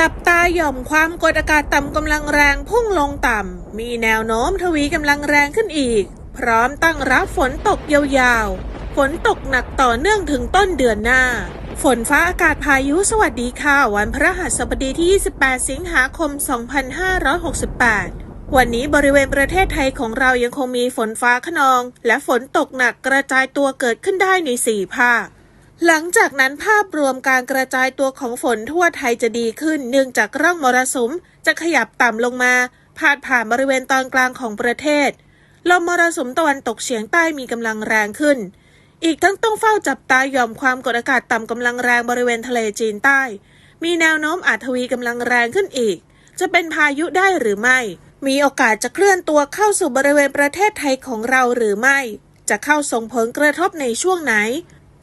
จับตาหย่อมความกดอากาศต่ำกำลังแรงพุ่งลงต่ำ มีแนวโน้มทวีกำลังแรงขึ้นอีก พร้อมตั้งรับฝนตกยาวๆ ฝนตกหนักต่อเนื่องถึงต้นเดือนหน้า ฝนฟ้าอากาศพายุสวัสดีค่ะวันพระหัสบดีที่ 28 สิงหาคม 2568วันนี้บริเวณประเทศไทยของเรายังคงมีฝนฟ้าขนอง และฝนตกหนักกระจายตัวเกิดขึ้นได้ใน 4 ภาค หลังจากนั้นภาพรวมการกระจายตัวของฝนทั่วไทยจะดีขึ้น เนื่องจากร่องมรสุมจะขยับต่ำลงมาพาดผ่านบริเวณตอนกลางของประเทศ ลมมรสุมตะวันตกเฉียงใต้มีกำลังแรงขึ้น อีกทั้งต้องเฝ้าจับตาหย่อมความกดอากาศต่ำกำลังแรงบริเวณทะเลจีนใต้ มีแนวโน้มอาจทวีกำลังแรงขึ้นอีก จะเป็นพายุได้หรือไม่ มีโอกาสจะเคลื่อนตัวเข้าสู่บริเวณประเทศไทยของเราหรือไม่ จะเข้าส่งผลกระทบในช่วงไหน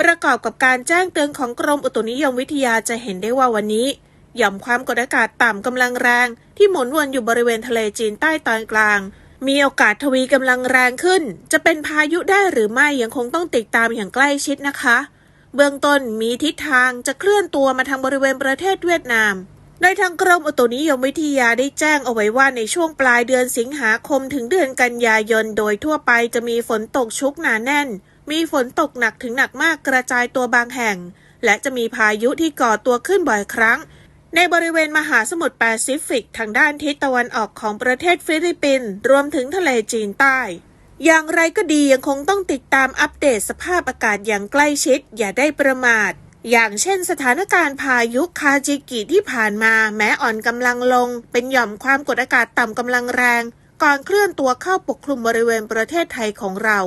ประกอบกับการแจ้งเตือนของกรมอุตุนิยมวิทยาจะเห็นได้ว่าวันนี้หย่อมความกดอากาศต่ำกำลังแรง ที่หมุนวนอยู่บริเวณทะเลจีนใต้ตอนกลาง มีโอกาสทวีกำลังแรงขึ้น จะเป็นพายุได้หรือไม่ยังคงต้องติดตามอย่างใกล้ชิดนะคะ เบื้องต้นมีทิศทางจะเคลื่อนตัวมาทางบริเวณประเทศเวียดนามโดยทางกรมอุตุนิยมวิทยาได้แจ้งเอาไว้ว่าในช่วงปลายเดือนสิงหาคมถึงเดือนกันยายนโดยทั่วไปจะมีฝนตกชุกหนาแน่น มีฝนตกหนักถึงหนักมากกระจายตัวบางแห่ง และจะมีพายุที่ก่อตัวขึ้นบ่อยครั้ง ในบริเวณมหาสมุทรแปซิฟิก ทางด้านทิศตะวันออกของประเทศฟิลิปปินส์รวมถึงทะเลจีนใต้ อย่างไรก็ดียังคงต้องติดตามอัปเดตสภาพอากาศอย่างใกล้ชิดอย่าได้ประมาทอย่างเช่นสถานการณ์พายุคาจิกิที่ผ่านมาแม้อ่อนกำลังลง เป็นหย่อมความกดอากาศต่ำกำลังแรง ก่อนเคลื่อนตัวเข้าปกคลุมบริเวณประเทศไทยของเรา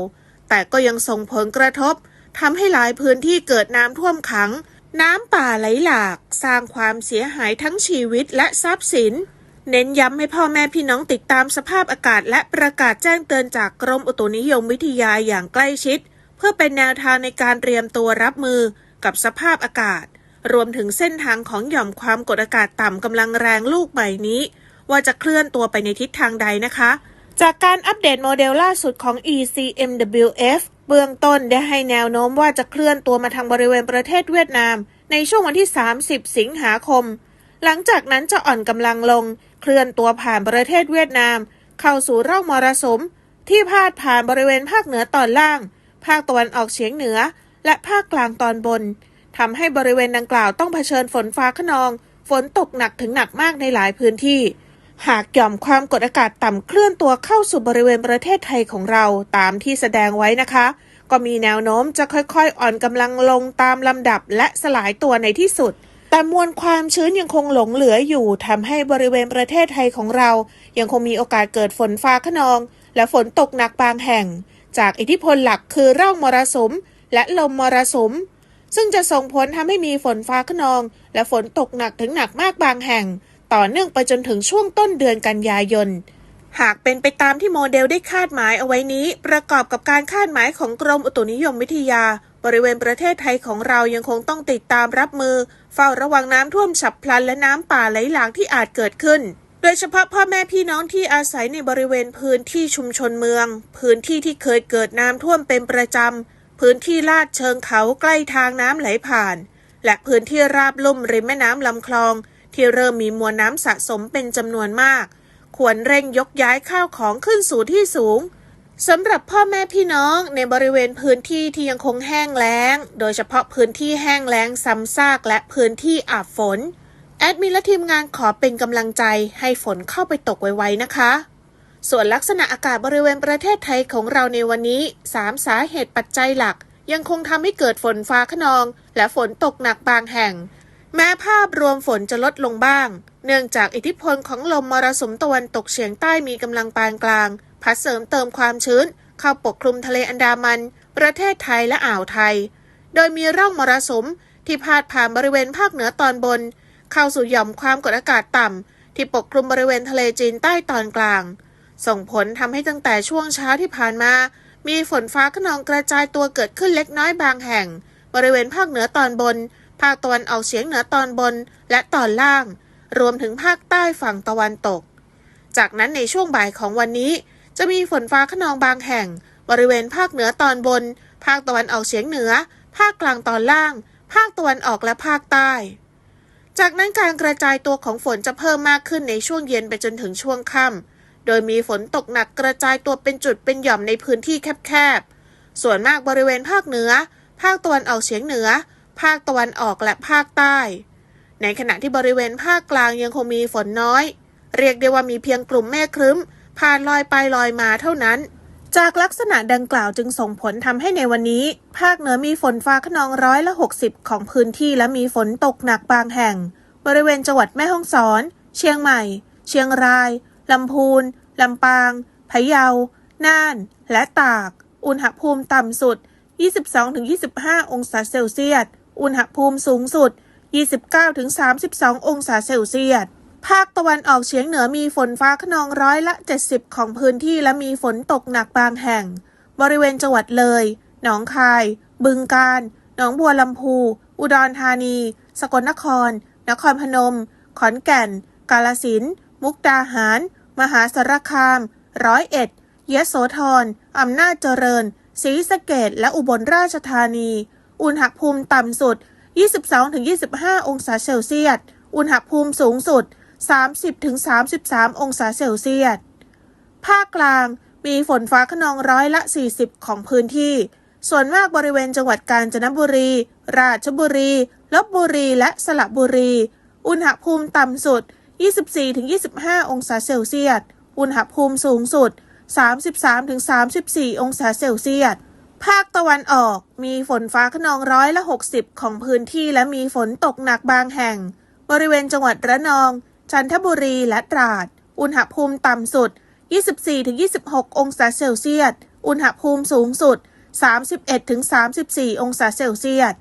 แต่ก็ยังส่งผลกระทบทำให้หลายพื้นที่เกิดน้ำท่วมขัง น้ำป่าไหลหลาก สร้างความเสียหายทั้งชีวิตและทรัพย์สิน เน้นย้ำให้พ่อแม่พี่น้องติดตามสภาพอากาศ และประกาศแจ้งเตือนจากกรมอุตุนิยมวิทยาอย่างใกล้ชิด เพื่อเป็นแนวทางในการเตรียมตัวรับมือกับสภาพอากาศ รวมถึงเส้นทางของหย่อมความกดอากาศต่ำกำลังแรงลูกใหม่นี้ ว่าจะเคลื่อนตัวไปในทิศทางใดนะคะ จากการอัปเดตโมเดลล่าสุดของ ECMWF เบื้องต้นได้ให้แนวโน้มว่าจะเคลื่อนตัวมาทางบริเวณประเทศเวียดนาม ในช่วงวันที่ 30 สิงหาคม หลังจากนั้นจะอ่อนกำลังลง เคลื่อนตัวผ่านประเทศเวียดนาม เข้าสู่ร่องมรสุม ที่พาดผ่านบริเวณภาคเหนือตอนล่าง ภาคตะวันออกเฉียงเหนือ และภาคกลางตอนบนทำให้บริเวณดังกล่าวต้องเผชิญฝนฟ้าขนอง ฝนตกหนักถึงหนักมากในหลายพื้นที่ หากหย่อมความกดอากาศต่ำเคลื่อนตัวเข้าสู่บริเวณประเทศไทยของเราตามที่แสดงไว้นะคะ ก็มีแนวโน้มจะค่อยๆ อ่อนกำลังลงตามลำดับและสลายตัวในที่สุด แต่มวลความชื้นยังคงหลงเหลืออยู่ทำให้บริเวณประเทศไทยของเรา ยังคงมีโอกาสเกิดฝนฟ้าขนอง และฝนตกหนักบางแห่ง จากอิทธิพลหลักคือร่องมรสุม และลมมรสุม ซึ่งจะส่งผลทำให้มีฝนฟ้าขนอง และฝนตกหนักถึงหนักมากบางแห่ง ต่อเนื่องไปจนถึงช่วงต้นเดือนกันยายน หากเป็นไปตามที่โมเดลได้คาดหมายเอาไว้นี้ ประกอบกับการคาดหมายของกรมอุตุนิยมวิทยา บริเวณประเทศไทยของเรายังคงต้องติดตามรับมือ เฝ้าระวังน้ำท่วมฉับพลันและน้ำป่าไหลหลากที่อาจเกิดขึ้นโดยเฉพาะพ่อแม่พี่น้องที่อาศัยในบริเวณพื้นที่ชุมชนเมือง พื้นที่ที่เคยเกิดน้ำท่วมเป็นประจำ พื้นที่ลาดเชิงเขาใกล้ทางน้ำไหลผ่าน และพื้นที่ราบลุ่มริมแม่น้ำลำคลอง ที่เริ่มมีมวลน้ำสะสมเป็นจำนวนมาก ควรเร่งยกย้ายข้าวของขึ้นสู่ที่สูงสำหรับพ่อแม่พี่น้องในบริเวณพื้นที่ที่ยังคงแห้งแล้ง โดยเฉพาะพื้นที่แห้งแล้งซ้ำซากและพื้นที่อาบฝน แอดมินและทีมงานขอเป็นกำลังใจให้ฝนเข้าไปตกไวๆนะคะ ส่วนลักษณะอากาศบริเวณประเทศไทยของเราในวันนี้ 3 สาเหตุปัจจัยหลัก ยังคงทำให้เกิดฝนฟ้าขนอง และฝนตกหนักบางแห่ง แม้ภาพรวมฝนจะลดลงบ้าง เนื่องจากอิทธิพลของลมมรสุมตะวันตกเฉียงใต้มีกำลังปานกลาง พัดเสริมเติมความชื้น เข้าปกคลุมทะเลอันดามัน ประเทศไทยและอ่าวไทย โดยมีร่องมรสุมที่พาดผ่านบริเวณภาคเหนือตอนบน เข้าสู่หย่อมความกดอากาศต่ำ ที่ปกคลุมบริเวณทะเลจีนใต้ตอนกลาง ส่งผลทำให้ตั้งแต่ช่วงเช้าที่ผ่านมา มีฝนฟ้าขนองกระจายตัวเกิดขึ้นเล็กน้อยบางแห่ง บริเวณภาคเหนือตอนบน ภาคตะวันออกเฉียงเหนือตอนบนและตอนล่าง รวมถึงภาคใต้ฝั่งตะวันตก จากนั้นในช่วงบ่ายของวันนี้ จะมีฝนฟ้าขนองบางแห่ง บริเวณภาคเหนือตอนบน ภาคตะวันออกเฉียงเหนือ ภาคกลางตอนล่าง ภาคตะวันออกและภาคใต้ จากนั้นการกระจายตัวของฝนจะเพิ่มมากขึ้นในช่วงเย็นไปจนถึงช่วงค่ำโดยมีฝนตกหนักกระจายตัวเป็นจุดเป็นหย่อมในพื้นที่แคบๆส่วนมากบริเวณภาคเหนือ ภาคตะวันออกเฉียงเหนือ ภาคตะวันออกและภาคใต้ ในขณะที่บริเวณภาคกลางยังคงมีฝนน้อย เรียกได้ว่ามีเพียงกลุ่มเมฆครึ้ม ผ่านลอยไปลอยมาเท่านั้น จากลักษณะดังกล่าวจึงส่งผลทำให้ในวันนี้ ภาคเหนือมีฝนฟ้าขนองร้อยละ 60 ของพื้นที่และมีฝนตกหนักบางแห่ง บริเวณจังหวัดแม่ฮ่องสอน เชียงใหม่ เชียงรายลำพูนลำปางพะเยา น่าน และตาก อุณหภูมิต่ำสุด 22-25 องศาเซลเซียส อุณหภูมิสูงสุด 29-32 องศาเซลเซียส ภาคตะวันออกเฉียงเหนือมีฝนฟ้าขนองร้อยละ 70 ของพื้นที่และมีฝนตกหนักบางแห่ง บริเวณจังหวัดเลย หนองคาย บึงกาฬ หนองบัวลำพู อุดรธานี สกลนคร นครพนม ขอนแก่น กาลสินธุ์มุกดาหาร มหาสารคาม ร้อยเอ็ด ยโสธร อำนาจเจริญศรีสะเกดและอุบลราชธานี อุณหภูมิต่ำสุด 22-25 องศาเซลเซียส อุณหภูมิสูงสุด 30-33 องศาเซลเซียส ภาคกลางมีฝนฟ้าขนองร้อยละ 40 ของพื้นที่ ส่วนมากบริเวณจังหวัดกาญจนบุรี ราชบุรี ลบบุรี และสระบุรี อุณหภูมิต่ำสุด 24-25 องศาเซลเซียส อุณหภูมิสูงสุด 33-34 องศาเซลเซียส ภาคตะวันออกมีฝนฟ้าขนองร้อยละ 60 ของพื้นที่และมีฝนตกหนักบางแห่ง บริเวณจังหวัดระนอง จันทบุรีและตราด อุณหภูมิต่ำสุด 24-26 องศาเซลเซียส อุณหภูมิสูงสุด 31-34 องศาเซลเซียส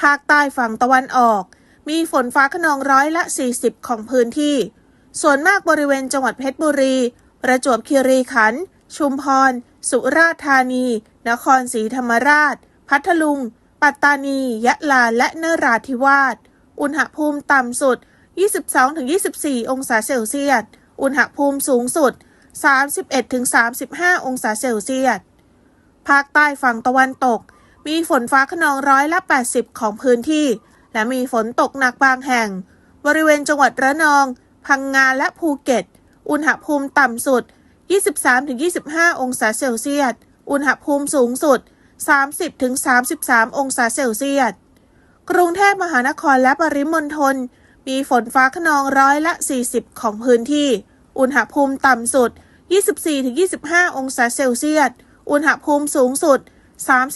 ภาคใต้ฝั่งตะวันออก มีฝนฟ้าขนองร้อยละ 40 ของพื้นที่ ส่วนมากบริเวณจังหวัดเพชรบุรี ประจวบคีรีขันธ์ ชุมพร สุราษฎร์ธานี นครศรีธรรมราช พัทลุง ปัตตานี ยะลา และนราธิวาส อุณหภูมิต่ำสุด 22-24 องศาเซลเซียส อุณหภูมิสูงสุด 31-35 องศาเซลเซียส ภาคใต้ฝั่งตะวันตก มีฝนฟ้าขนองร้อยละ 80 ของพื้นที่ และมีฝนตกหนักบางแห่ง บริเวณจังหวัดระนอง พังงาและภูเก็ต อุณหภูมิต่ำสุด 23-25 องศาเซลเซียส อุณหภูมิสูงสุด 30-33 องศาเซลเซียส กรุงเทพมหานครและปริมณฑลมีฝนฟ้าขนองร้อยละ 40 ของพื้นที่ อุณหภูมิต่ำสุด 24-25 องศาเซลเซียส อุณหภูมิสูงสุด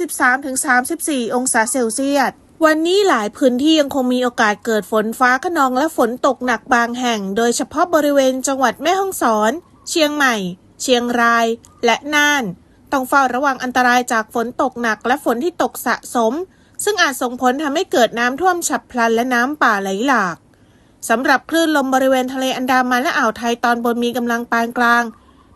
33-34 องศาเซลเซียสวันนี้หลายพื้นที่ยังคงมีโอกาสเกิดฝนฟ้าขนองและฝนตกหนักบางแห่ง โดยเฉพาะบริเวณจังหวัดแม่ฮ่องสอน เชียงใหม่ เชียงราย และน่าน ต้องเฝ้าระวังอันตรายจากฝนตกหนักและฝนที่ตกสะสม ซึ่งอาจส่งผลทำให้เกิดน้ำท่วมฉับพลันและน้ำป่าไหลหลากสำหรับคลื่นลมบริเวณทะเลอันดามันและอ่าวไทยตอนบนมีกำลังปานกลาง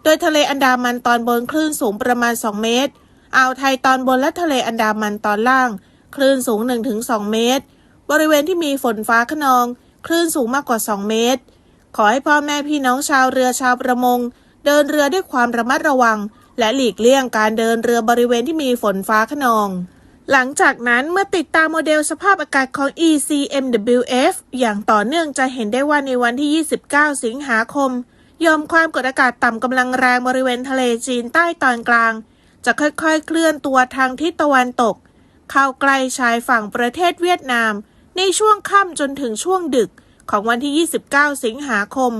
โดยทะเลอันดามันตอนบนคลื่นสูงประมาณ 2 เมตร อ่าวไทยตอนบนและทะเลอันดามันตอนล่าง คลื่นสูง 1-2 เมตร บริเวณที่มีฝนฟ้าขนอง คลื่นสูงมากกว่า 2 เมตร ขอให้พ่อแม่พี่น้องชาวเรือชาวประมง เดินเรือด้วยความระมัดระวัง และหลีกเลี่ยงการเดินเรือบริเวณที่มีฝนฟ้าขนอง หลังจากนั้นเมื่อติดตามโมเดลสภาพอากาศของ ECMWF อย่างต่อเนื่องจะเห็นได้ว่าในวันที่ 29 สิงหาคมยอมความกดอากาศต่ำกำลังแรงบริเวณทะเลจีนใต้ตอนกลาง จะค่อยๆ เคลื่อนตัวทางทิศตะวันตก เข้าใกล้ชายฝั่งประเทศเวียดนาม ในช่วงค่ำจนถึงช่วงดึกของวันที่ 29 สิงหาคม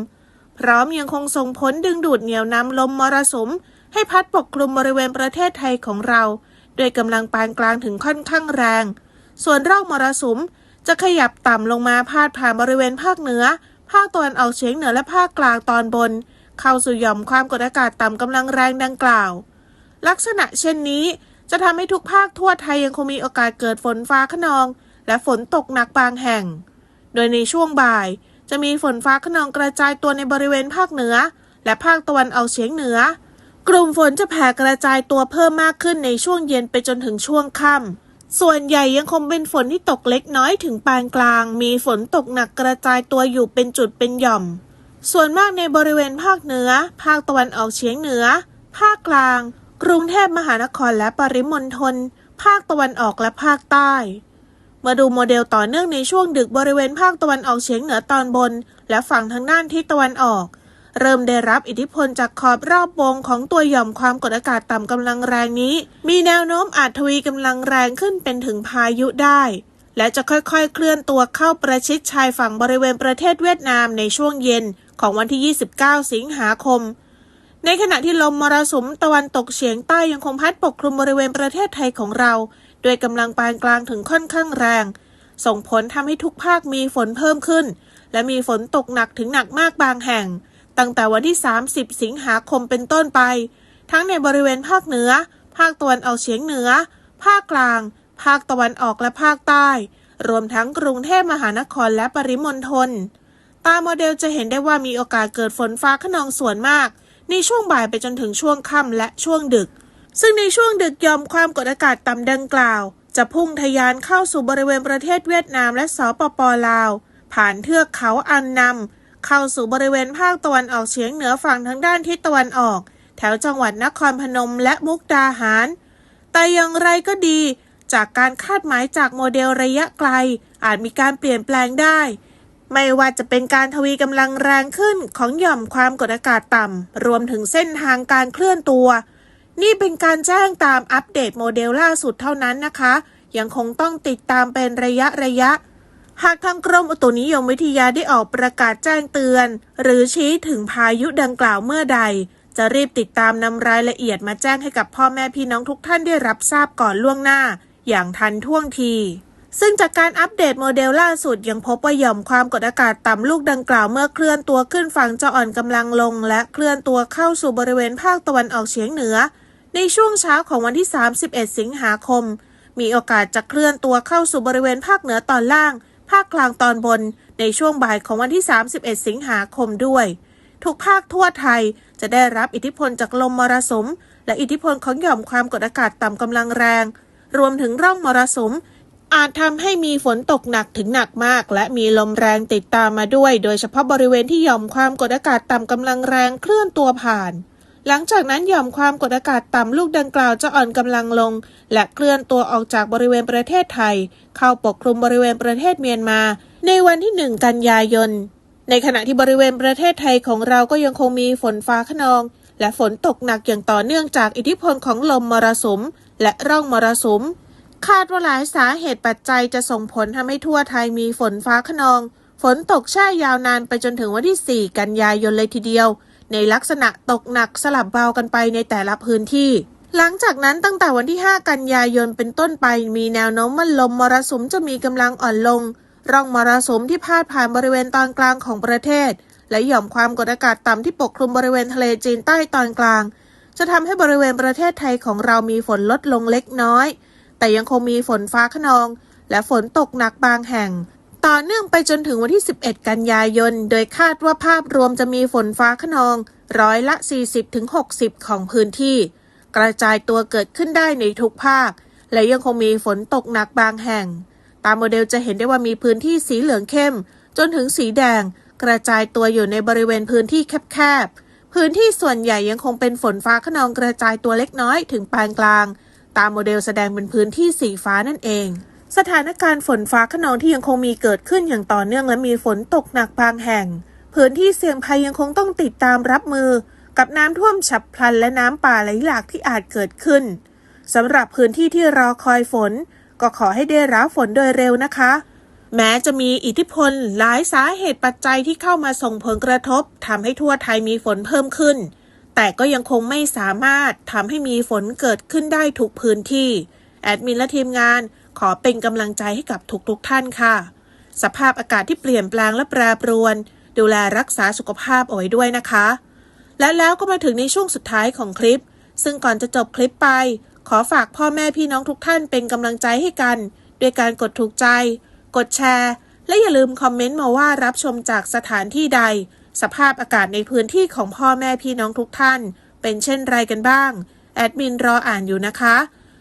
พร้อมยังคงส่งผลดึงดูดเหนี่ยวนำลมมรสุม ให้พัดปกคลุมบริเวณประเทศไทยของเรา โดยกำลังปานกลางถึงค่อนข้างแรง ส่วนร่องมรสุมจะขยับต่ำลงมาพาดผ่านบริเวณภาคเหนือ ภาคตะวันออกเฉียงเหนือและภาคกลางตอนบน เข้าสู่หย่อมความกดอากาศต่ำกำลังแรงดังกล่าว ลักษณะเช่นนี้จะทำให้ทุกภาคทั่วไทยยังคงมีโอกาสเกิดฝนฟ้าขนอง และฝนตกหนักบางแห่ง โดยในช่วงบ่าย จะมีฝนฟ้าขนองกระจายตัวในบริเวณภาคเหนือ และภาคตะวันออกเฉียงเหนือ กลุ่มฝนจะแผ่กระจายตัวเพิ่มมากขึ้นในช่วงเย็นไปจนถึงช่วงค่ำส่วนใหญ่ยังคงเป็นฝนที่ตกเล็กน้อยถึงปานกลาง มีฝนตกหนักกระจายตัวอยู่เป็นจุดเป็นหย่อม ส่วนมากในบริเวณภาคเหนือ ภาคตะวันออกเฉียงเหนือ ภาคกลาง กรุงเทพมหานครและปริมณฑลภาคตะวันออกและภาคใต้ มาดูโมเดลต่อเนื่องในช่วงดึกบริเวณภาคตะวันออกเฉียงเหนือตอนบน และฝั่งทางด้านทิศตะวันออก เริ่มได้รับอิทธิพลจากขอบรอบวงของตัวหย่อมความกดอากาศต่ำกำลังแรงนี้ มีแนวโน้มอาจทวีกำลังแรงขึ้นเป็นถึงพายุได้ และจะค่อยๆ เคลื่อนตัวเข้าประชิดชายฝั่งบริเวณประเทศเวียดนามในช่วงเย็นของวันที่ 29 สิงหาคมในขณะที่ลมมรสุมตะวันตกเฉียงใต้ยังคงพัดปกคลุมบริเวณประเทศไทยของเรา ด้วยกำลังปานกลางถึงค่อนข้างแรง ส่งผลทำให้ทุกภาคมีฝนเพิ่มขึ้น และมีฝนตกหนักถึงหนักมากบางแห่ง ตั้งแต่วันที่ 30 สิงหาคมเป็นต้นไป ทั้งในบริเวณภาคเหนือ ภาคตะวันออกเฉียงเหนือ ภาคกลาง ภาคตะวันออกและภาคใต้ รวมทั้งกรุงเทพมหานครและปริมณฑลตามโมเดลจะเห็นได้ว่ามีโอกาสเกิดฝนฟ้าขนองส่วนมาก ในช่วงบ่ายไปจนถึงช่วงค่ำและช่วงดึก ซึ่งในช่วงดึกยอมความกดอากาศต่ำดังกล่าว จะพุ่งทะยานเข้าสู่บริเวณประเทศเวียดนามและสปปลาว ผ่านเทือกเขาอันนำเข้าสู่บริเวณภาคตะวันออกเฉียงเหนือฝั่งทางด้านทิศตะวันออก แถวจังหวัดนครพนมและมุกดาหาร แต่อย่างไรก็ดี จากการคาดหมายจากโมเดลระยะไกล อาจมีการเปลี่ยนแปลงได้ไม่ว่าจะเป็นการทวีกำลังแรงขึ้นของหย่อมความกดอากาศต่ำ รวมถึงเส้นทางการเคลื่อนตัว นี่เป็นการแจ้งตามอัปเดตโมเดลล่าสุดเท่านั้นนะคะ ยังคงต้องติดตามเป็นระยะระยะ หากทางกรมอุตุนิยมวิทยาได้ออกประกาศแจ้งเตือน หรือชี้ถึงพายุดังกล่าวเมื่อใด จะรีบติดตามนำรายละเอียดมาแจ้งให้กับพ่อแม่พี่น้องทุกท่านได้รับทราบก่อนล่วงหน้า อย่างทันท่วงทีซึ่งจากการอัปเดตโมเดลล่าสุดยังพบว่าหย่อมความกดอากาศต่ำลูกดังกล่าวเมื่อเคลื่อนตัวขึ้นฝั่งจะอ่อนกำลังลง และเคลื่อนตัวเข้าสู่บริเวณภาคตะวันออกเฉียงเหนือ ในช่วงเช้าของวันที่ 31 สิงหาคม มีโอกาสจะเคลื่อนตัวเข้าสู่บริเวณภาคเหนือตอนล่าง ภาคกลางตอนบน ในช่วงบ่ายของวันที่ 31 สิงหาคมด้วย ทุกภาคทั่วไทยจะได้รับอิทธิพลจากลมมรสุม และอิทธิพลของหย่อมความกดอากาศต่ำกำลังแรง รวมถึงร่องมรสุม อาจทำให้มีฝนตกหนักถึงหนักมาก และมีลมแรงติดตามมาด้วย โดยเฉพาะบริเวณที่หย่อมความกดอากาศต่ำกำลังแรงเคลื่อนตัวผ่าน หลังจากนั้นหย่อมความกดอากาศต่ำลูกดังกล่าวจะอ่อนกำลังลง และเคลื่อนตัวออกจากบริเวณประเทศไทย เข้าปกคลุมบริเวณประเทศเมียนมา ในวันที่ 1 กันยายน ในขณะที่บริเวณประเทศไทยของเราก็ยังคงมีฝนฟ้าขนอง และฝนตกหนักอย่างต่อเนื่องจากอิทธิพลของลมมรสุม และร่องมรสุม คาดว่าหลายสาเหตุปัจจัยจะส่งผลทำให้ทั่วไทยมีฝนฟ้าขนอง ฝนตกแช่ยาวนานไปจนถึงวันที่ 4 กันยายนเลยทีเดียว ในลักษณะตกหนักสลับเบากันไปในแต่ละพื้นที่ หลังจากนั้นตั้งแต่วันที่ 5 กันยายนเป็นต้นไป มีแนวโน้มว่าลมมรสุมจะมีกำลังอ่อนลง ร่องมรสุมที่พาดผ่านบริเวณตอนกลางของประเทศ และหย่อมความกดอากาศต่ำที่ปกคลุมบริเวณทะเลจีนใต้ตอนกลาง จะทำให้บริเวณประเทศไทยของเรามีฝนลดลงเล็กน้อย แต่ยังคงมีฝนฟ้าขนอง และฝนตกหนักบางแห่ง ต่อเนื่องไปจนถึงวันที่ 11 กันยายน โดยคาดว่าภาพรวมจะมีฝนฟ้าขนอง ร้อยละ 40-60 ของพื้นที่ กระจายตัวเกิดขึ้นได้ในทุกภาค และยังคงมีฝนตกหนักบางแห่ง ตามโมเดลจะเห็นได้ว่ามีพื้นที่สีเหลืองเข้ม จนถึงสีแดง กระจายตัวอยู่ในบริเวณพื้นที่แคบๆ พื้นที่ส่วนใหญ่ยังคงเป็นฝนฟ้าขนองกระจายตัวเล็กน้อยถึงปานกลาง ตามโมเดลแสดงเป็นพื้นที่สีฟ้านั่นเอง สถานการณ์ฝนฟ้าขนองที่ยังคงมีเกิดขึ้นอย่างต่อเนื่องและมีฝนตกหนักบางแห่ง พื้นที่เสี่ยงภัยยังคงต้องติดตามรับมือ กับน้ำท่วมฉับพลันและน้ำป่าไหลหลากที่อาจเกิดขึ้นสำหรับพื้นที่ที่รอคอยฝน ก็ขอให้ได้รับฝนโดยเร็วนะคะ แม้จะมีอิทธิพลหลายสาเหตุปัจจัยที่เข้ามาส่งผลกระทบทำให้ทั่วไทยมีฝนเพิ่มขึ้น แต่ก็ยังคงไม่สามารถทำให้มีฝนเกิดขึ้นได้ทุกพื้นที่ แอดมินและทีมงาน ขอเป็นกำลังใจให้กับทุกๆทท่านค่ะ สภาพอากาศที่เปลี่ยนแปลงและแปรปรวน ดูแลรักษาสุขภาพเอาไว้ด้วยนะคะ และแล้วก็มาถึงในช่วงสุดท้ายของคลิป ซึ่งก่อนจะจบคลิปไป ขอฝากพ่อแม่พี่น้องทุกท่านเป็นกำลังใจให้กัน ด้วยการกดถูกใจ กดแชร์ และอย่าลืมคอมเมนต์มาว่ารับชมจากสถานที่ใด สภาพอากาศในพื้นที่ของพ่อแม่พี่น้องทุกท่าน เป็นเช่นไรกันบ้างแอดมินรออ่านอยู่นะคะ